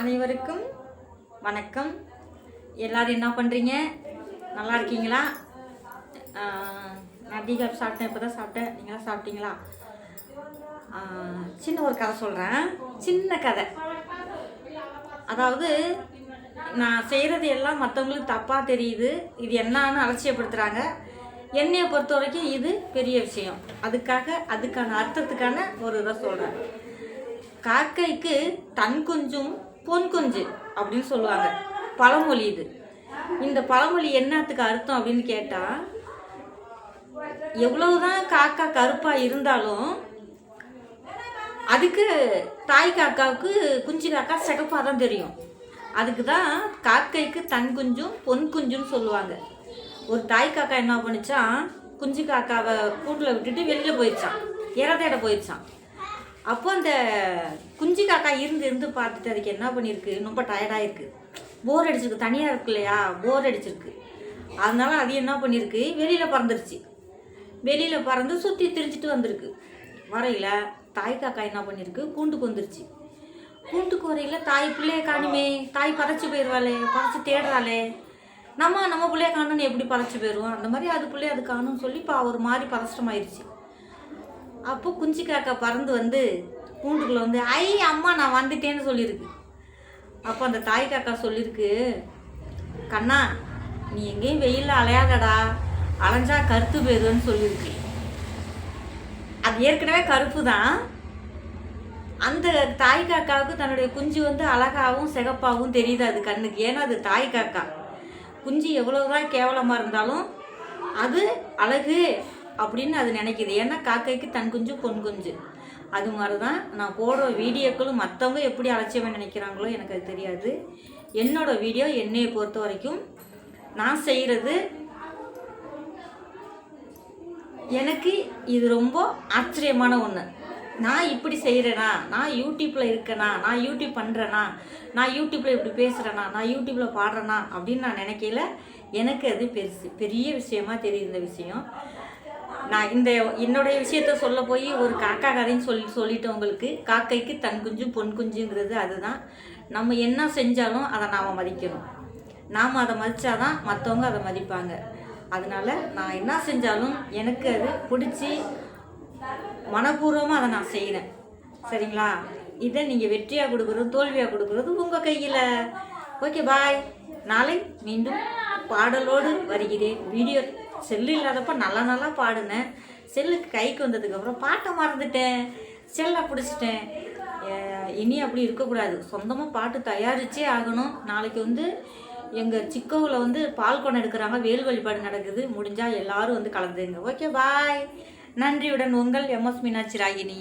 அனைவருக்கும் வணக்கம். எல்லாரும் என்ன பண்ணுறீங்க நல்லா இருக்கீங்களா? நான் டீ காஃபி சாப்பிட்டேன் இப்போ தான் சாப்பிட்டேன். நீங்களாம் சாப்பிட்டீங்களா? சின்ன ஒரு கதை சொல்கிறேன் சின்ன கதை. அதாவது நான் செய்கிறது எல்லாம் மற்றவங்களுக்கு தப்பாக தெரியுது. இது என்னான்னு அலட்சியப்படுத்துகிறாங்க என்னையை பொறுத்த வரைக்கும் இது பெரிய விஷயம். அதுக்காக அதுக்கான அர்த்தத்துக்கான ஒரு இதை சொல்கிறேன் காக்கைக்கு தன் குஞ்சும் பொன் குஞ்சு அப்படின்னு சொல்லுவாங்க. பழமொழி இது. இந்த பழமொழி என்னத்துக்கு அர்த்தம் அப்படின்னு கேட்டால் எவ்வளவுதான் காக்கா கருப்பாக இருந்தாலும் அதுக்கு தாய் காக்காவுக்கு குஞ்சு காக்கா சிகப்பாக தான் தெரியும். அதுக்கு தான் காக்கைக்கு தன் குஞ்சும் பொன் குஞ்சுன்னு சொல்லுவாங்க. ஒரு தாய் காக்கா என்ன பண்ணிச்சான்? குஞ்சு காக்காவை கூட்டில் விட்டுட்டு வெளியில் போயிடுச்சான். இறதேட போயிடுச்சான். அப்போ அந்த குஞ்சு காக்கா இருந்து இருந்து பார்த்துட்டு அதுக்கு என்ன பண்ணியிருக்கு? ரொம்ப டயர்டாயிருக்கு போர் அடிச்சிருக்கு. தனியாக இருக்கு இல்லையா போர் அடிச்சிருக்கு. அதனால அது என்ன பண்ணியிருக்கு? வெளியில் பறந்துருச்சு. வெளியில் பறந்து சுற்றி திரிச்சிட்டு வந்திருக்கு. வரையில தாய் காக்கா என்ன பண்ணியிருக்கு? கூண்டுக்கு வந்துருச்சு. கூண்டுக்கு வரையில் தாய் பிள்ளைய காணுமே. தாய் பறச்சு போயிடுவாளே. பறச்சு தேடுறாளே. நம்ம நம்ம பிள்ளைய காணும்னு எப்படி பறச்சு போயிடுவோம்? அந்த மாதிரி அது பிள்ளைய அது காணும்னு சொல்லி இப்போ ஒரு மாதிரி பதஷ்டமாயிருச்சு. அப்போ குஞ்சு காக்கா பறந்து வந்து கூண்டுக்குள்ளே வந்து ஐ அம்மா நான் வந்துட்டேன்னு சொல்லியிருக்கு அப்போ அந்த தாய் காக்கா சொல்லியிருக்கு கண்ணா நீ எங்கேயும் வெயிலில் அலையாதடா. அலைஞ்சா கருத்து போயிடுவேன்னு சொல்லியிருக்கு அது ஏற்கனவே கருப்பு தான் அந்த தாய் காக்காவுக்கு தன்னுடைய குஞ்சு வந்து அழகாகவும் சிகப்பாகவும் தெரியுது அது கண்ணுக்கு. ஏன்னா அது தாய் காக்கா. குஞ்சு எவ்வளோதான் கேவலமாக இருந்தாலும் அது அழகு. அப்படின்னு அது நினைக்கிது. ஏன்னா காக்கைக்கு தன் குஞ்சு பொன் குஞ்சு. அது மாதிரி தான் நான் போடுற வீடியோக்களும் மற்றவங்க எப்படி அலட்சியமாக நினைக்கிறாங்களோ எனக்கு அது தெரியாது. என்னோடய வீடியோ என்னையை பொறுத்த வரைக்கும் நான் செய்கிறது எனக்கு இது ரொம்ப ஆச்சரியமான ஒன்று நான் இப்படி செய்கிறேனா நான் யூடியூப்பில் இருக்கேனா? நான் யூடியூப் பண்ணுறேனா நான் யூடியூப்பில் இப்படி பேசுகிறேனா நான் யூடியூப்பில் பாடுறேனா? அப்படின்னு நான் நினைக்கல எனக்கு அது பெருசு பெரிய விஷயமா தெரியுது இந்த விஷயம். நான் இந்த என்னுடைய விஷயத்த சொல்ல போய் ஒரு காக்கா கதைன்னு சொல்லி சொல்லிட்டு உங்களுக்கு. காக்கைக்கு தன் குஞ்சு பொன் குஞ்சுங்கிறது அதுதான். நம்ம என்ன செஞ்சாலும் அதை நாம் மதிக்கணும். நாம் அதை மதித்தாதான் மற்றவங்க அதை மதிப்பாங்க. அதனால நான் என்ன செஞ்சாலும் எனக்கு அது பிடிச்சி மனப்பூர்வமாக அதை நான் செய்கிறேன் சரிங்களா? இதை நீங்கள் வெற்றியாக கொடுக்குறது தோல்வியாக கொடுக்குறது உங்கள் கையில். Okay bye. நாளை மீண்டும் பாடலோடு வருகிறேன். வீடியோ செல்லு இல்லாதப்ப நல்லா நல்லா பாடினேன். செல்லுக்கு கைக்கு வந்ததுக்கப்புறம் பாட்டை மறந்துட்டேன். செல்லை பிடிச்சிட்டேன். இனி அப்படி இருக்கக்கூடாது. சொந்தமாக பாட்டு தயாரிச்சே ஆகணும். நாளைக்கு வந்து எங்கள் சிக்கோவில் வந்து பால் குடம் எடுக்கிறாங்க. வேல் வழிபாடு நடக்குது. முடிஞ்சால் எல்லாரும் வந்து கலந்துங்க. Okay bye. நன்றியுடன் உங்கள் எம்எஸ் மீனாட்சி ராகினி.